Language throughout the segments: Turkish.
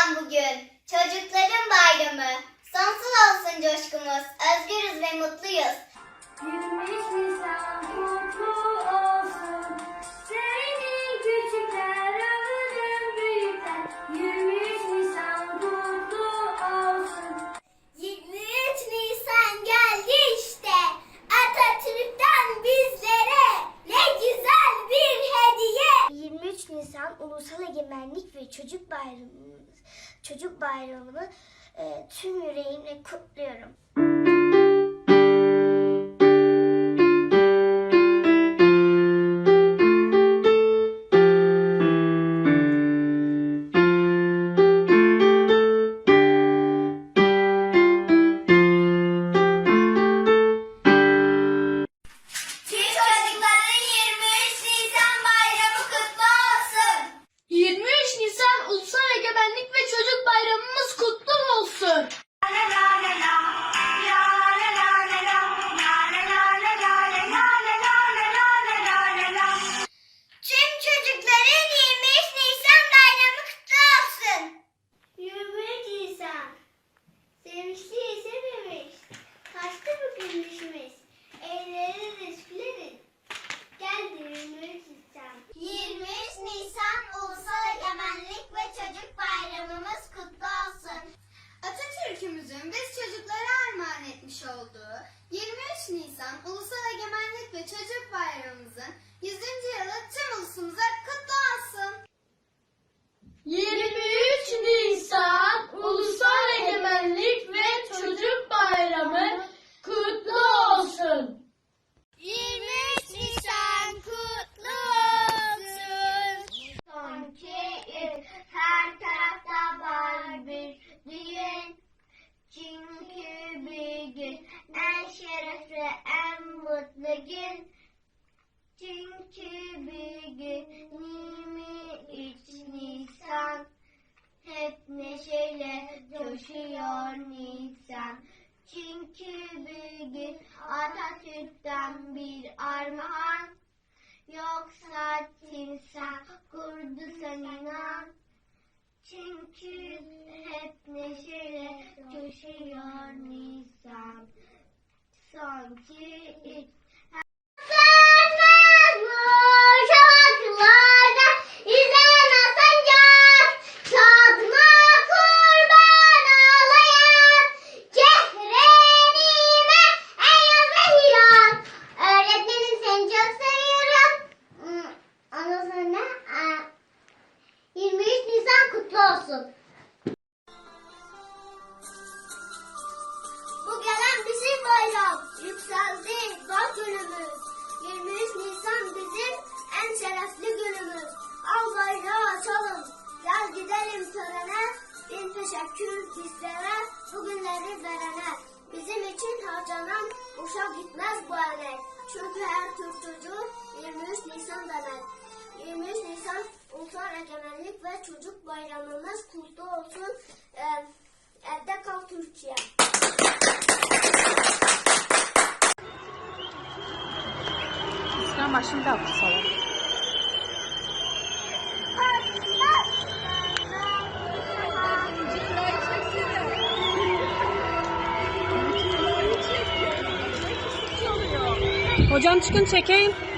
Nisan bugün. Çocukların bayramı. Sonsuz olsun coşkumuz. Özgürüz ve mutluyuz. 23 Nisan kutlu olsun. Çocuk Bayramımız, Çocuk Bayramını e, tüm yüreğimle kutluyorum. Etmiş olduğu 23 Nisan Ulusal Egemenlik ve Çocuk Bayramımızın 100. yılı tüm ulusumuza kutlu olsun. 23 Nisan Ulusal Egemenlik ve Çocuk Bayramı kutlu olsun. 23 Nisan kutlu olsun. Sanki her tarafta var bir düğün. Çünkü bir gün en şerefli, en mutlu gün. Bir gün 23 Nisan. Hep neşeyle coşuyor Nisan. Çünkü bir gün Atatürk'ten bir armağan. Yoksa timsah kurdu sen inan. Çünkü hep neşeyle coşuyor Nisan. Sanki ilk olsun. Bu gelen bizim bayram, yükseldi bak günümüz. 23 Nisan bizim en şerefli günümüz. Al bayrağı açalım, gel gidelim törene. Bin teşekkür bizlere, bugünleri verene. Bizim için harcanan boşa gitmez bu emek. Çünkü her Türk çocuğu 23 Nisan demek. 23 Nisan Ulusal Egemenlik ve Çocuk Bayramımız kutlu olsun. Ee, evde kal Türkiye. İslam başını da alırsalar. Hocam çıkın çekeyim.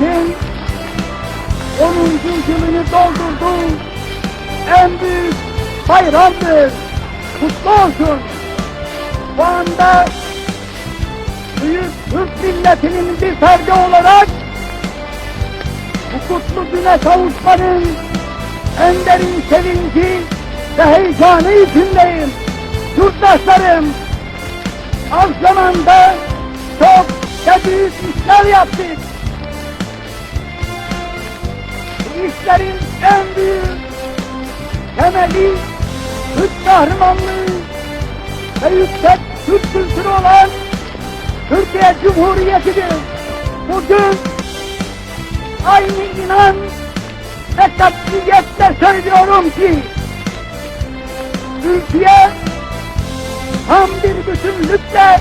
Milletimizin 10. yılını doldurdu. En büyük bayramdır. Kutlu olsun. Bu anda büyük Türk milletinin bir ferdi olarak bu kutlu güne kavuşmanın en derin sevinci ve heyecanı içindeyim. Yurttaşlarım, az zamanda çok ve büyük işler yaptık. İşlerin en büyük temeli Türk kahramanlığı ve yüksek Türk kültürü olan Türkiye Cumhuriyeti'dir. Bugün aynı inan ve katliyetle söylüyorum ki Türkiye tam bir bütünlükle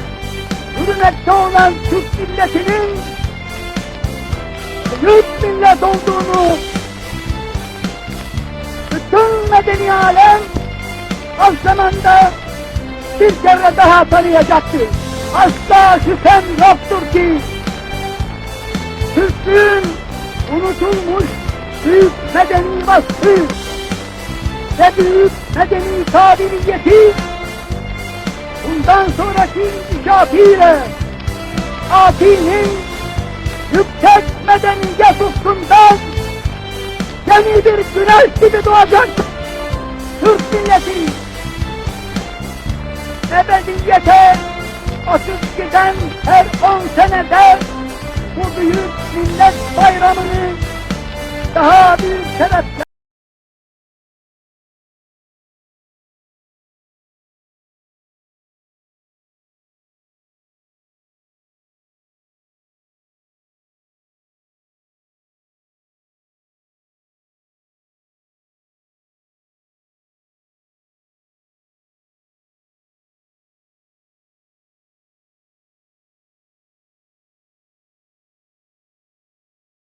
yürümekte olan Türk milletinin büyük millet olduğunu bütün medeni alem az zamanda bir kere daha tanıyacaktır. Asla şüphem yoktur ki Türklüğün unutulmuş büyük medeni vasfı ve büyük medeni kabiliyeti bundan sonraki inkişafıyla Ati'nin yüksek medeniyet ufkundan yeni bir güneş gibi doğacak Türk milleti. Ebediyete açıp giden her on senede bu büyük millet bayramını daha büyük şerefle